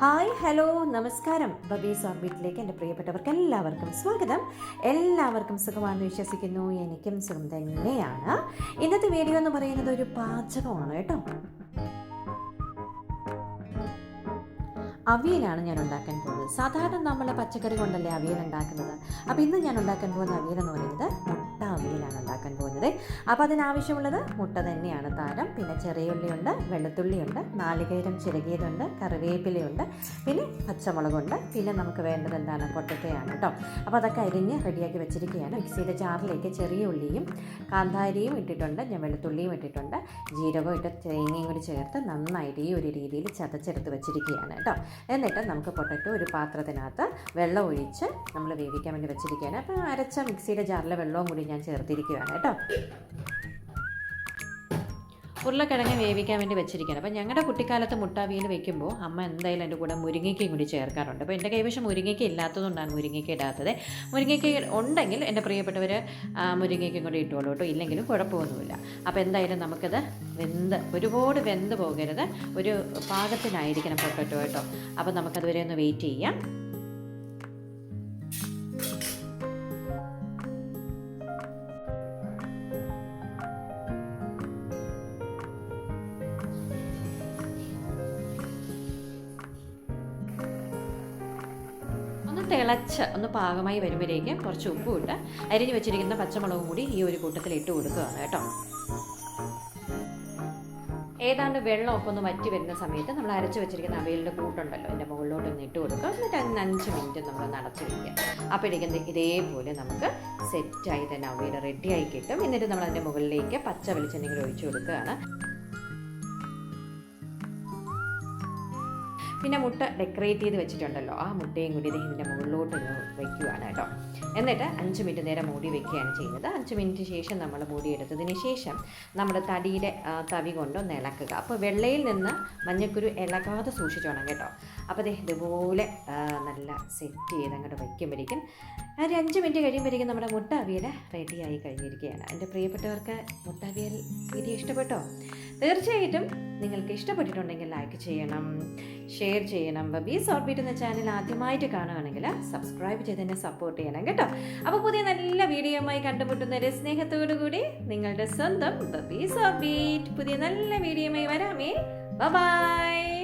Hi hello നമസ്കാരം. ബബീസ് ഓർബിറ്റിലേക്ക് എന്റെ പ്രിയപ്പെട്ടവർക്ക് എല്ലാവർക്കും സ്വാഗതം. എല്ലാവർക്കും സുഖമാണെന്ന് വിശ്വസിക്കുന്നു. എനിക്കും സുഖം തന്നെയാണ്. ഇന്നത്തെ വീഡിയോ എന്ന് പറയുന്നത് ഒരു പാചകമാണ് കേട്ടോ. അവിയലാണ് ഞാൻ ഉണ്ടാക്കാൻ പോകുന്നത്. സാധാരണ നമ്മൾ പച്ചക്കറി കൊണ്ടല്ലേ അവിയൽ ഉണ്ടാക്കുന്നത്? അപ്പോൾ ഇന്ന് ഞാൻ ഉണ്ടാക്കാൻ പോകുന്ന അവിയൽ എന്ന് പറയുന്നത് അവിയലാണ് ഉണ്ടാക്കാൻ പോകുന്നത്. അപ്പോൾ അതിനാവശ്യമുള്ളത് മുട്ട തന്നെയാണ് താരം. പിന്നെ ചെറിയ ഉള്ളിയുണ്ട് വെളുത്തുള്ളിയുണ്ട് നാളികേരം ചിരകിയതുണ്ട് കറിവേപ്പിലയുണ്ട് പിന്നെ പച്ചമുളകുണ്ട്. പിന്നെ നമുക്ക് വേണ്ടത് എന്താണ്? പൊട്ടക്കയാണ് കേട്ടോ അപ്പോൾ അതൊക്കെ അരിഞ്ഞ് റെഡിയാക്കി വെച്ചിരിക്കുകയാണ്. മിക്സിയുടെ ജാറിലേക്ക് ചെറിയ ഉള്ളിയും കാന്താരിയും ഇട്ടിട്ടുണ്ട്. ഞാൻ വെളുത്തുള്ളിയും ഇട്ടിട്ടുണ്ട്. ജീരകവും ഇട്ട് തേങ്ങയും കൂടി ചേർത്ത് നന്നായിട്ട് ഈ ഒരു രീതിയിൽ ചതച്ചെടുത്ത് വെച്ചിരിക്കുകയാണ് കേട്ടോ എന്നിട്ട് നമുക്ക് പൊട്ടറ്റോ ഒരു പാത്രത്തിനകത്ത് വെള്ളം ഒഴിച്ച് നമ്മൾ വേവിക്കാൻ വേണ്ടി വെച്ചിരിക്കുകയാണ്. അപ്പോൾ അരച്ച മിക്സിയുടെ ജാറിലെ വെള്ളവും കൂടി ഞാൻ ചേർത്തിരിക്കുകയാണ് കേട്ടോ. ഉരുളക്കിഴങ്ങ് വേവിക്കാൻ വേണ്ടി വെച്ചിരിക്കുകയാണ്. അപ്പോൾ ഞങ്ങളുടെ കുട്ടിക്കാലത്ത് മുട്ടാവിയിൽ വെക്കുമ്പോൾ അമ്മ എന്തായാലും എന്റെ കൂടെ മുരിങ്ങയ്ക്കയും കൂടി ചേർക്കാറുണ്ട്. അപ്പോൾ എന്റെ കൈവശം മുരിങ്ങയ്ക്ക ഇല്ലാത്തതുകൊണ്ടാണ് മുരിങ്ങയ്ക്ക ഇടാത്തത്. മുരിങ്ങയ്ക്ക ഉണ്ടെങ്കിൽ എന്റെ പ്രിയപ്പെട്ടവർ മുരിങ്ങയ്ക്കും കൂടി ഇട്ടോളൂ കേട്ടോ. ഇല്ലെങ്കിലും കുഴപ്പമൊന്നുമില്ല. അപ്പോൾ എന്തായാലും നമുക്കത് വെന്ത് ഒരുപാട് വെന്ത് പോകരുത്. ഒരു പാകത്തിനായിരിക്കണം പൊട്ടറ്റോ കേട്ടോ. അപ്പോൾ നമുക്കതുവരെ ഒന്ന് വെയിറ്റ് ചെയ്യാം. തിളച്ച് ഒന്ന് പാകമായി വരുമ്പോഴേക്കും കുറച്ച് ഉപ്പും ഇട്ട് അരിഞ്ഞു വെച്ചിരിക്കുന്ന പച്ചമുളകും കൂടി ഈ ഒരു കൂട്ടത്തിൽ ഇട്ട് കൊടുക്കുകയാണ് കേട്ടോ. ഏതാണ്ട് വെള്ളമൊക്കെ ഒന്ന് വറ്റി വരുന്ന സമയത്ത് നമ്മൾ അരച്ച് വെച്ചിരിക്കുന്ന അവയിലിന്റെ കൂട്ടുണ്ടല്ലോ അതിന്റെ മുകളിലോട്ട് ഒന്ന് ഇട്ട് കൊടുക്കുക. എന്നിട്ട് അതിന് അഞ്ച് മിനിറ്റ് നമ്മൾ നടച്ചു വയ്ക്കുക അപ്പോഴേക്കും ഇതേപോലെ നമുക്ക് സെറ്റായി തന്നെ അവയിൽ റെഡിയായി കിട്ടും. എന്നിട്ട് നമ്മൾ അതിന്റെ മുകളിലേക്ക് പച്ച വെളിച്ചെണ്ണ ഒഴിച്ചു കൊടുക്കുകയാണ്. പിന്നെ മുട്ട ഡെക്കറേറ്റ് ചെയ്ത് വെച്ചിട്ടുണ്ടല്ലോ. ആ മുട്ടയും കൂടി ഇത് ഇതിന്റെ മുകളിലോട്ട് ഒന്ന് വയ്ക്കുകയാണ് കേട്ടോ. എന്നിട്ട് അഞ്ച് മിനിറ്റ് നേരം മൂടി വെക്കുകയാണ് ചെയ്യുന്നത്. അഞ്ച് മിനിറ്റ് ശേഷം നമ്മൾ മൂടിയെടുത്തതിന് ശേഷം നമ്മൾ തടിയുടെ തവി കൊണ്ടോ ഇളക്കുക. അപ്പോൾ വെള്ളയിൽ നിന്ന് മഞ്ഞക്കുരു ഇളകാതെ സൂക്ഷിച്ചോണം കേട്ടോ. അപ്പോൾ ദേ ഇതുപോലെ നല്ല സെറ്റ് ചെയ്ത് അങ്ങോട്ട് വയ്ക്കുമ്പോഴേക്കും ഒരു അഞ്ച് മിനിറ്റ് കഴിയുമ്പോഴേക്കും നമ്മുടെ മുട്ട അവിയൽ ആയി കഴിഞ്ഞിരിക്കുകയാണ്. എന്റെ പ്രിയപ്പെട്ടവർക്ക് മുട്ട അവിയൽ വീഡിയോ ഇഷ്ടപ്പെട്ടോ? തീർച്ചയായിട്ടും നിങ്ങൾക്ക് ഇഷ്ടപ്പെട്ടിട്ടുണ്ടെങ്കിൽ ലൈക്ക് ചെയ്യണം ഷെയർ ചെയ്യണം. ബബീസ് ഓർബിറ്റ് എന്ന ചാനൽ ആദ്യമായിട്ട് കാണുകയാണെങ്കിൽ സബ്സ്ക്രൈബ് ചെയ്ത് തന്നെ സപ്പോർട്ട് ചെയ്യണം കേട്ടോ. അപ്പോൾ പുതിയ നല്ല വീഡിയോയുമായി കണ്ടുമുട്ടുന്നവരെ സ്നേഹത്തോടു കൂടി നിങ്ങളുടെ സ്വന്തം ബബീസ് ഓർബിറ്റ് പുതിയ നല്ല വീഡിയോയുമായി വരാമേ. ബൈ